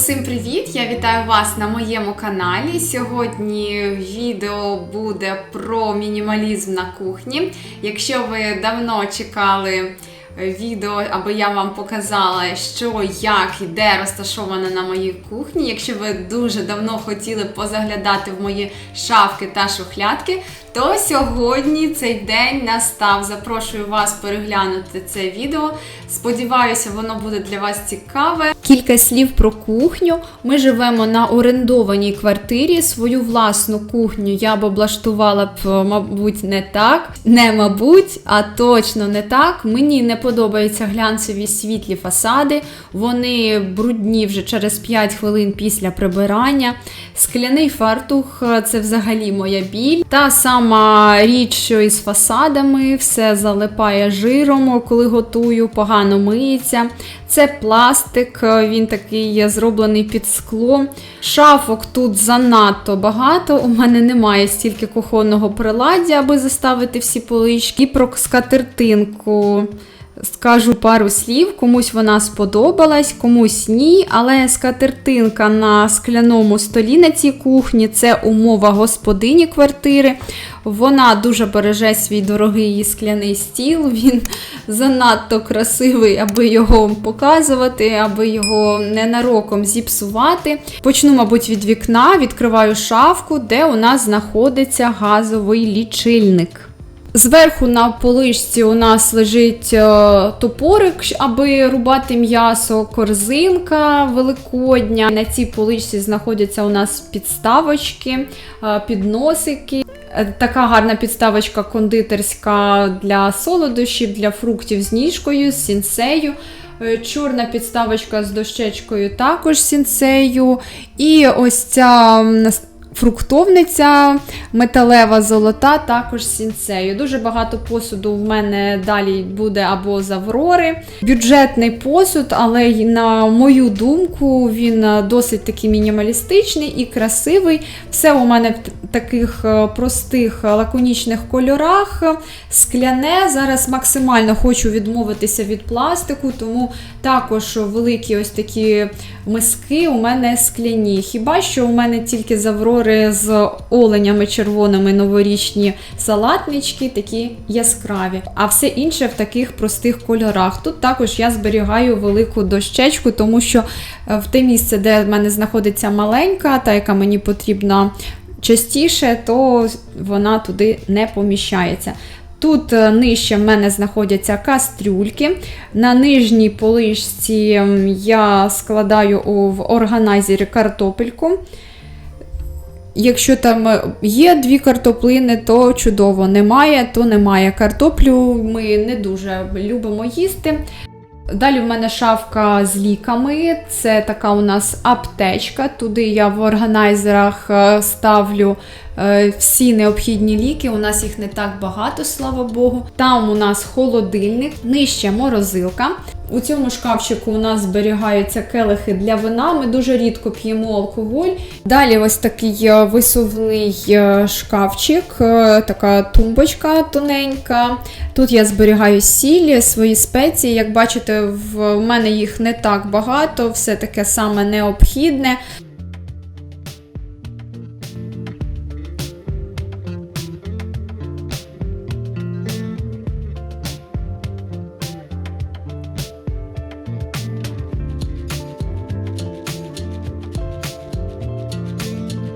Усім привіт! Я вітаю вас на моєму каналі. Сьогодні відео буде про мінімалізм на кухні. Якщо ви давно чекали е, відео, аби я вам показала, що, як і де розташовано на моїй кухні. Якщо ви дуже давно хотіли позаглядати в мої шафки та шухлядки, то сьогодні цей день настав. Запрошую вас переглянути це відео. Сподіваюся, воно буде для вас цікаве. Кілька слів про кухню. Ми живемо на орендованій квартирі. Свою власну кухню я б облаштувала б, мабуть, не так. Не мабуть, а точно не так. Мені не подобаються глянцеві світлі фасади. Вони брудні вже через 5 хвилин після прибирання. Скляний фартух це взагалі моя біль. Та сама річ, що із фасадами, все залипає жиром, коли готую, погано миється. Це пластик, він такий зроблений під скло. Шафок тут занадто багато. У мене немає стільки кухонного приладдя, аби заставити всі полички. І про скатертинку. Скажу пару слів, комусь вона сподобалась, комусь ні. Але скатертинка на скляному столі на цій кухні це умова господині квартири. Вона дуже береже свій дорогий скляний стіл. Він занадто красивий, аби його показувати, аби його ненароком зіпсувати. Почну, мабуть, від вікна, відкриваю шафку, де у нас знаходиться газовий лічильник. Зверху на полишці у нас лежить е, топорик, аби рубати м'ясо, корзинка великодня. На цій поличці знаходяться у нас підставочки, е, підносики. Е, Така гарна підставочка кондитерська для солодощів, для фруктів з ніжкою, з сінцею. Чорна підставочка з дощечкою також сінцею. І ось ця фруктовниця металева золота, також сінцею. Дуже багато посуду в мене далі буде або з Аврори. Бюджетний посуд, але на мою думку, він досить такий мінімалістичний і красивий. Все у мене в таких е, простих лаконічних кольорах. Скляне. Зараз максимально хочу відмовитися від пластику, тому також великі ось такі миски у мене скляні. Хіба що у мене тільки з Аврори з оленями червоними новорічні салатнички, такі яскраві. А все інше в таких простих кольорах. Тут також я зберігаю велику дощечку, тому що е, в те місце, де в мене знаходиться маленька, та яка мені потрібна частіше, то вона туди не поміщається. Тут е, нижче в мене знаходяться кастрюльки. На нижній полишці я складаю в органайзері картопельку. Якщо там е, є дві картоплини, то чудово. Немає, то немає. Картоплю ми не дуже любимо їсти. Далі в мене шафка з ліками. Це така у нас аптечка. Туди я в органайзерах е, ставлю е, всі необхідні ліки. У нас їх не так багато, слава Богу. Там у нас холодильник, нижче морозилка. У цьому шкафчику у нас зберігаються келихи для вина. Ми дуже рідко п'ємо алкоголь. Далі ось такий е, висувний е, шкафчик, е, така тумбочка тоненька. Тут я зберігаю сіль, свої спеції. Як бачите, в в мене їх не так багато, все таке саме необхідне.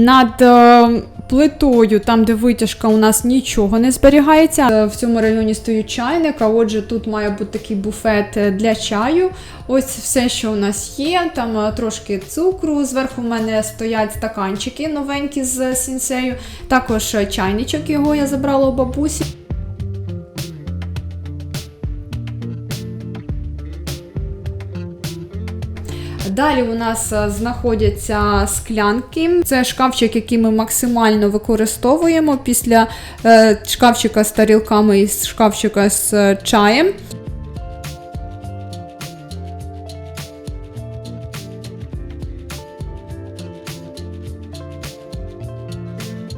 Над е, плитою, там, де витяжка, у нас нічого не зберігається. Е, В цьому районі стоїть чайник, а отже, тут має бути такий буфет е, для чаю. Ось все, що у нас є. Там трошки цукру. Зверху в мене стоять стаканчики новенькі з сінсею. Також чайничок його я забрала у бабусі. Далі у нас е, знаходяться склянки. Це шкафчик, який ми максимально використовуємо після е, шкафчика з тарілками і шкафчика з е, чаєм.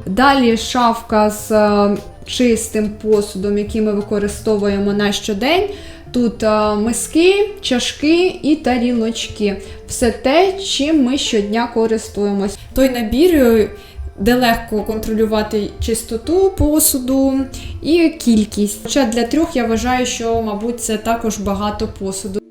Далі шафка з чистим посудом, який ми використовуємо на щодень. Тут е, миски, чашки і тарілочки. Все те, чим ми щодня користуємось. Той набір, е, де легко контролювати чистоту посуду і кількість. Хоча для трьох я вважаю, що, мабуть, це також багато посуду.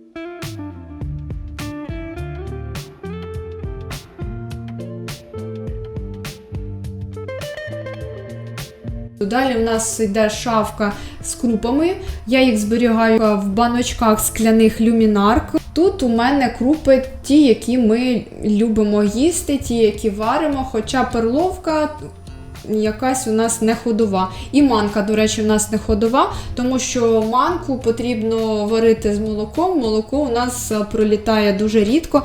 Далі в нас йде шафка з крупами. Я їх зберігаю в баночках скляних люмінарк. Тут у мене крупи ті, які ми любимо їсти, ті, які варимо. Хоча перловка якась у нас не ходова. І манка, до речі, у нас не ходова, тому що манку потрібно варити з молоком. Молоко у нас пролітає дуже рідко.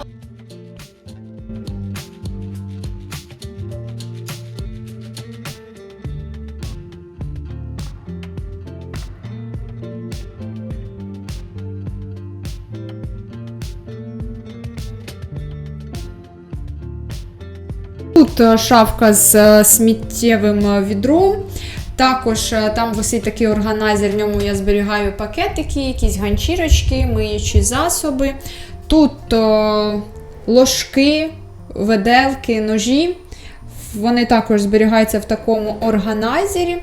Тут е, шафка з е, сміттєвим е, відром. Також там висить такий органайзер, в ньому я зберігаю пакетики, якісь ганчірочки, миючі засоби. Тут е, ложки, веделки, ножі. Вони також зберігаються в такому органайзері.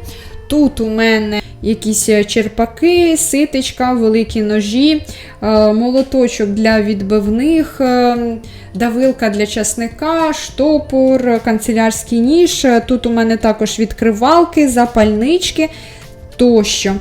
Тут у мене якісь е, черпаки, ситечка, великі ножі, е, молоточок для відбивних, е, давилка для часника, штопор, канцелярський ніж. Тут у мене також відкривалки, запальнички тощо.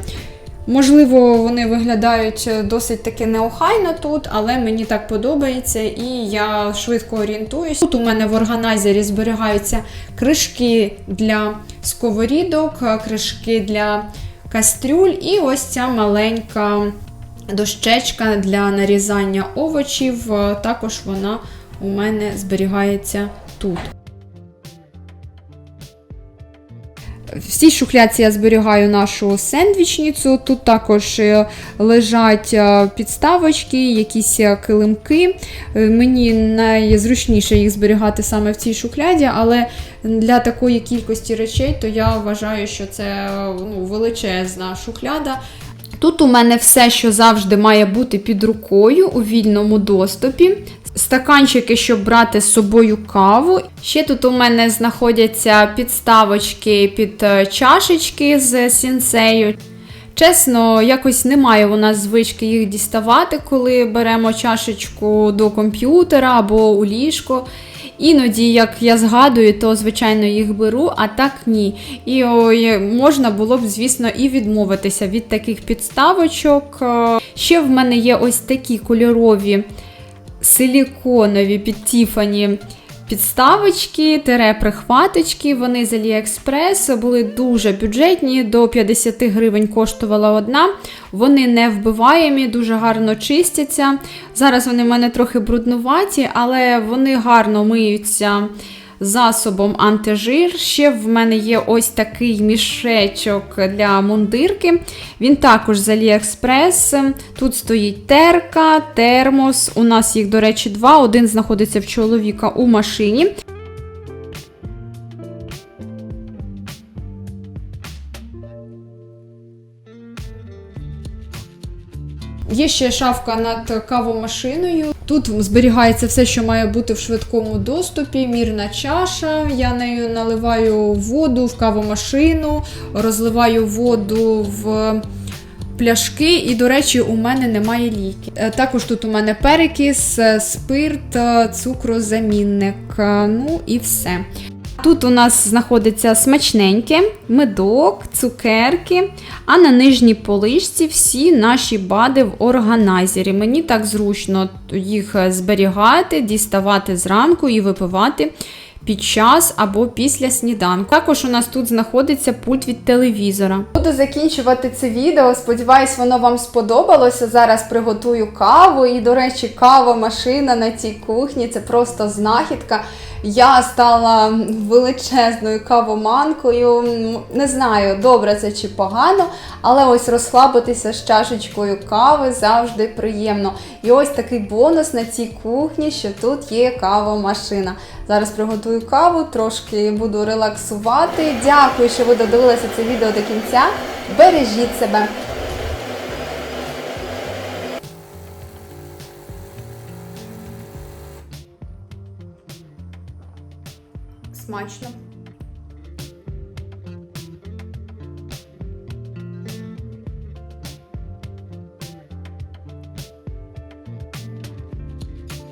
Можливо, вони виглядають досить таки неохайно тут, але мені так подобається і я швидко орієнтуюсь. Тут у мене в органайзері зберігаються кришки для сковорідок, кришки для кастрюль і ось ця маленька дощечка для нарізання овочів. Також вона у мене зберігається тут. В цій шухляці я зберігаю нашу сендвічницю. Тут також е, лежать е, підставочки, якісь е, килимки. Мені найзручніше їх зберігати саме в цій шухляді, але для такої кількості речей, то я вважаю, що це ну, величезна шухляда. Тут у мене все, що завжди має бути під рукою у вільному доступі. Стаканчики, щоб брати з собою каву. Ще тут у мене знаходяться підставочки під е, чашечки з сінсею. Чесно, якось немає у нас звички їх діставати, коли беремо чашечку до комп'ютера або у ліжко. Іноді, як я згадую, то звичайно їх беру, а так ні. І ой, можна було б, звісно, і відмовитися від таких підставочок. Е, Ще в мене є ось такі кольорові силіконові під Тіфані підставочки, тере-прихваточки. Вони з Аліекспрес були дуже бюджетні, до 50 гривень коштувала одна. Вони не вбиваємі, дуже гарно чистяться. Зараз вони в мене трохи бруднуваті, але вони гарно миються засобом антижир. Ще в мене є ось такий мішечок для мундирки. Він також з Аліекспрес. Тут стоїть терка, термос. У нас їх, до речі, два. Один знаходиться в чоловіка у машині. Є ще шафка над кавомашиною. Тут зберігається все, що має бути в швидкому доступі. Мірна чаша. Я нею наливаю воду в кавомашину, розливаю воду в пляшки. І, до речі, у мене немає ліків. Е, Також тут у мене перекис, е, спирт, е, цукрозамінник. Ну і все. Тут у нас знаходиться смачненьке, медок, цукерки, а на нижній поличці всі наші бади в органайзері. Мені так зручно їх зберігати, діставати зранку і випивати під час або після сніданку. Також у нас тут знаходиться пульт від телевізора. Буду закінчувати це відео. Сподіваюсь, воно вам сподобалося. Зараз приготую каву. І, до речі, кава машина на цій кухні це просто знахідка. Я стала величезною кавоманкою. Не знаю, добре це чи погано, але ось розслабитися з чашечкою кави завжди приємно. І ось такий бонус на цій кухні, що тут є кавомашина. Зараз приготую каву, трошки буду релаксувати. Дякую, що ви додивилися це відео до кінця. Бережіть себе! Смачно.